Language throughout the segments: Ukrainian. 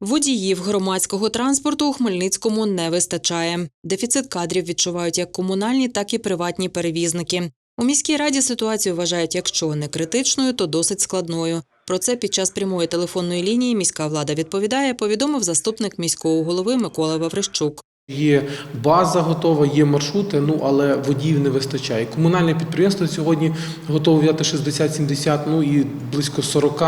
Водіїв громадського транспорту у Хмельницькому не вистачає. Дефіцит кадрів відчувають як комунальні, так і приватні перевізники. У міській раді ситуацію вважають, якщо не критичною, то досить складною. Про це під час прямої телефонної лінії міська влада відповідає, повідомив заступник міського голови Микола Ваврищук. Є база готова, є маршрути, ну але водіїв не вистачає. Комунальне підприємство сьогодні готове взяти 60-70, ну і близько 40,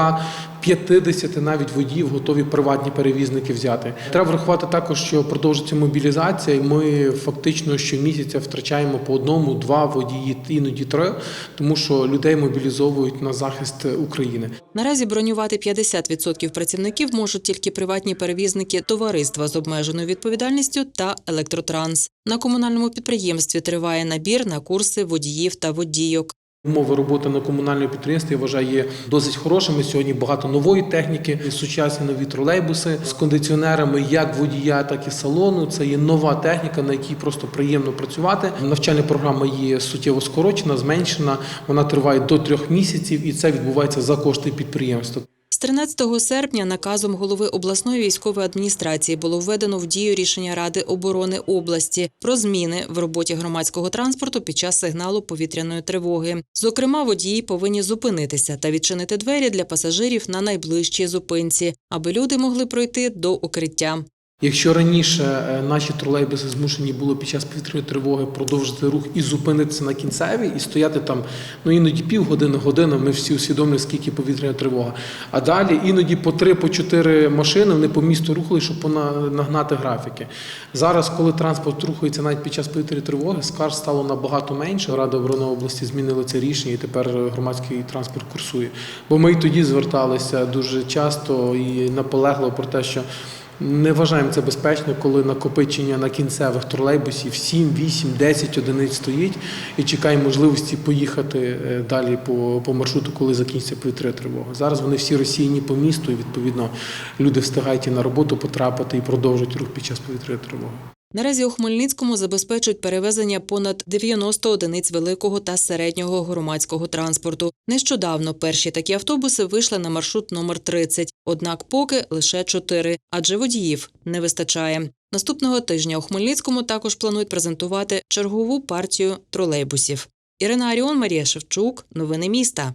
50 навіть водіїв готові приватні перевізники взяти. Треба врахувати також, що продовжується мобілізація, і ми фактично щомісяця втрачаємо по одному, два водії, іноді три, тому що людей мобілізовують на захист України. Наразі бронювати 50% працівників можуть тільки приватні перевізники товариства з обмеженою відповідальністю та електротранс. На комунальному підприємстві триває набір на курси водіїв та водійок. Умови роботи на комунальному підприємстві я вважаю є досить хорошими. Сьогодні багато нової техніки, сучасні нові тролейбуси з кондиціонерами, як водія, так і салону. Це є нова техніка, на якій просто приємно працювати. Навчальна програма є суттєво скорочена, зменшена. Вона триває до трьох місяців, і це відбувається за кошти підприємства. З 13 серпня наказом голови обласної військової адміністрації було введено в дію рішення Ради оборони області про зміни в роботі громадського транспорту під час сигналу повітряної тривоги. Зокрема, водії повинні зупинитися та відчинити двері для пасажирів на найближчій зупинці, аби люди могли пройти до укриття. Якщо раніше е, наші тролейбуси змушені були під час повітряної тривоги продовжити рух і зупинитися на кінцевій і стояти там ну іноді півгодини, година, ми всі усвідомлюємо, скільки повітряна тривога. А далі іноді по три, по чотири машини вони по місту рухали, щоб нагнати графіки. Зараз, коли транспорт рухається навіть під час повітряної тривоги, скарг стало набагато менше. Рада оборони області змінила це рішення, і тепер громадський транспорт курсує. Бо ми й тоді зверталися дуже часто і наполегливо про те, що. Не вважаємо це безпечно, коли накопичення на кінцевих тролейбусів 7, 8, 10 одиниць стоїть і чекає можливості поїхати е, далі по, по маршруту, коли закінчиться повітря тривога. Зараз вони всі розсіяні по місту, і відповідно люди встигають і на роботу потрапити і продовжують рух під час повітря тривоги. Наразі у Хмельницькому забезпечують перевезення понад 90 одиниць великого та середнього громадського транспорту. Нещодавно перші такі автобуси вийшли на маршрут номер 30, однак поки лише 4, адже водіїв не вистачає. Наступного тижня у Хмельницькому також планують презентувати чергову партію тролейбусів. Ірина Аріон, Марія Шевчук. Новини міста.